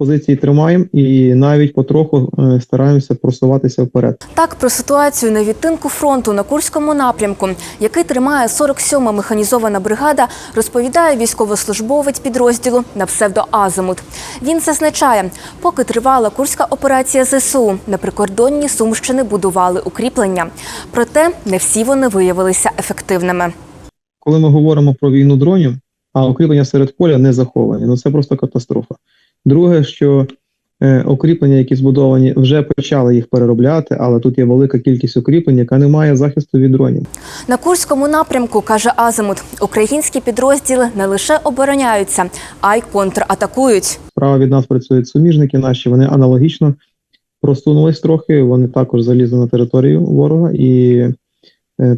позиції тримаємо і навіть потроху е, стараємося просуватися вперед. Так про ситуацію на відтинку фронту на Курському напрямку, який тримає 47-ма механізована бригада, розповідає військовослужбовець підрозділу на псевдо Азимут. Він зазначає, поки тривала курська операція ЗСУ, на прикордонні Сумщини будували укріплення. Проте не всі вони виявилися ефективними. Коли ми говоримо про війну дронів, а укріплення серед поля не заховані, ну це просто катастрофа. Друге, що е, укріплення, які збудовані, вже почали їх переробляти, але тут є велика кількість укріплень, яка не має захисту від дронів. На Курському напрямку, каже Азимут, українські підрозділи не лише обороняються, а й контратакують. Справа від нас працюють суміжники наші, вони аналогічно просунулись трохи. Вони також залізли на територію ворога і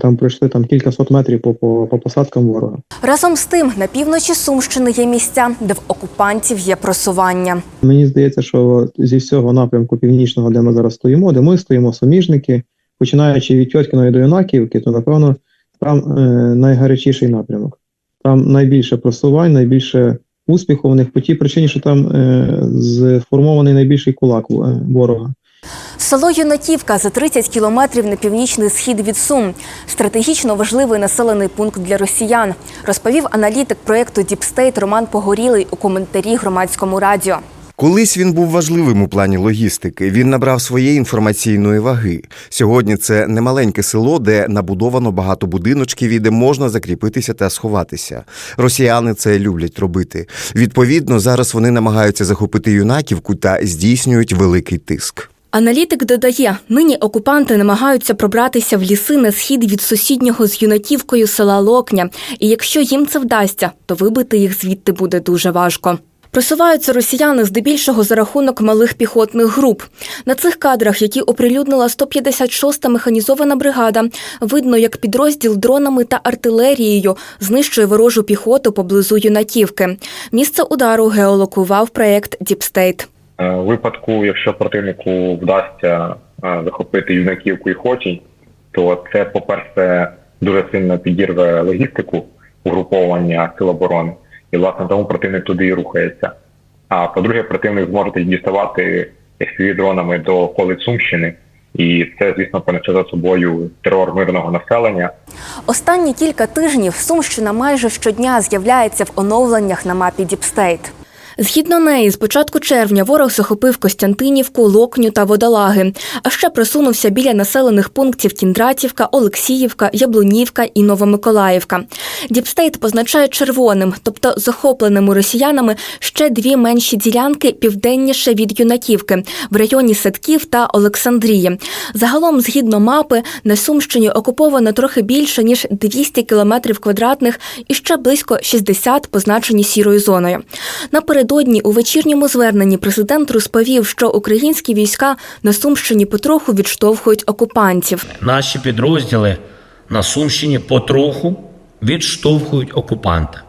там пройшли там кілька сот метрів по, по, по посадкам ворога. Разом з тим, на півночі Сумщини є місця, де в окупантів є просування. Мені здається, що зі всього напрямку північного, де ми зараз стоїмо, де ми стоїмо, суміжники, починаючи від Тьоткіної до Юнаківки, то напевно там е, найгарячіший напрямок. Там найбільше просувань, найбільше успіху в них по тій причині, що там е, сформований найбільший кулак е, ворога. Село Юнаківка за 30 кілометрів на північний схід від Сум. Стратегічно важливий населений пункт для росіян, розповів аналітик проєкту Діпстейт Роман Погорілий у коментарі громадському радіо. Колись він був важливим у плані логістики. Він набрав своєї інформаційної ваги. Сьогодні це немаленьке село, де набудовано багато будиночків і де можна закріпитися та сховатися. Росіяни це люблять робити. Відповідно, зараз вони намагаються захопити юнаківку та здійснюють великий тиск. Аналітик додає, нині окупанти намагаються пробратися в ліси на схід від сусіднього з юнаківкою села Локня. І якщо їм це вдасться, то вибити їх звідти буде дуже важко. Просуваються росіяни здебільшого за рахунок малих піхотних груп. На цих кадрах, які оприлюднила 156-та механізована бригада, видно, як підрозділ дронами та артилерією знищує ворожу піхоту поблизу юнаківки. Місце удару геолокував проєкт Діпстейт. Е, випадку, якщо противнику вдасться е, захопити юнаківку і хотінь, то це, по-перше, дуже сильно підірве логістику угруповання сил оборони, і власне тому противник туди і рухається. А по-друге, противник зможе діставати fpv дронами до околиць Сумщини, і це, звісно, понесе за собою терор мирного населення. Останні кілька тижнів Сумщина майже щодня з'являється в оновленнях на мапі Діпстейт. Згідно неї, з початку червня ворог захопив Костянтинівку, Локню та Водолаги, а ще просунувся біля населених пунктів Кіндратівка, Олексіївка, Яблунівка і Новомиколаївка. Діпстейт позначає червоним, тобто захопленими росіянами ще дві менші ділянки південніше від Юнаківки в районі Садків та Олександрії. Загалом, згідно мапи, на Сумщині окуповано трохи більше ніж 200 кілометрів квадратних і ще близько 60 позначені сірою зоною. Напередодні у вечірньому зверненні президент розповів, що українські війська на Сумщині потроху відштовхують окупантів. Наші підрозділи на Сумщині потроху відштовхують окупанта.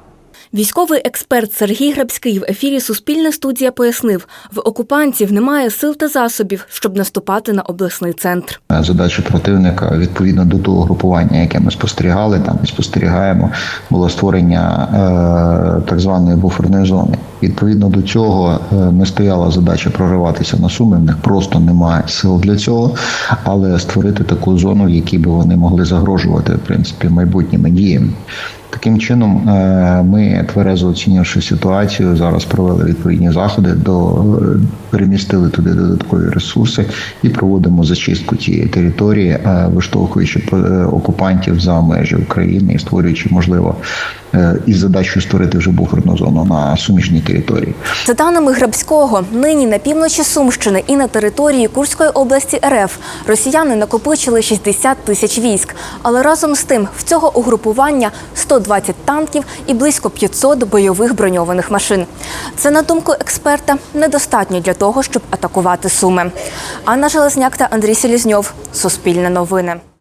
Військовий експерт Сергій Грабський в ефірі Суспільне студія пояснив, в окупантів немає сил та засобів, щоб наступати на обласний центр. Задача противника відповідно до того групування, яке ми спостерігали, там і спостерігаємо, було створення е, так званої буферної зони. Відповідно до цього е, не стояла задача прориватися на суми. В них просто немає сил для цього, але створити таку зону, в якій би вони могли загрожувати в принципі майбутніми діями. Таким чином, е, ми тверезо оцінивши ситуацію, зараз провели відповідні заходи, до перемістили туди додаткові ресурси і проводимо зачистку цієї території, е, виштовхуючи е, окупантів за межі України і створюючи, можливо, із задачею створити вже буферну зону на суміжній території. За даними Грабського, нині на півночі Сумщини і на території Курської області РФ росіяни накопичили 60 тисяч військ. Але разом з тим в цього угрупування 120 танків і близько 500 бойових броньованих машин. Це, на думку експерта, недостатньо для того, щоб атакувати Суми. Анна Железняк та Андрій Селізньов. Суспільне новини.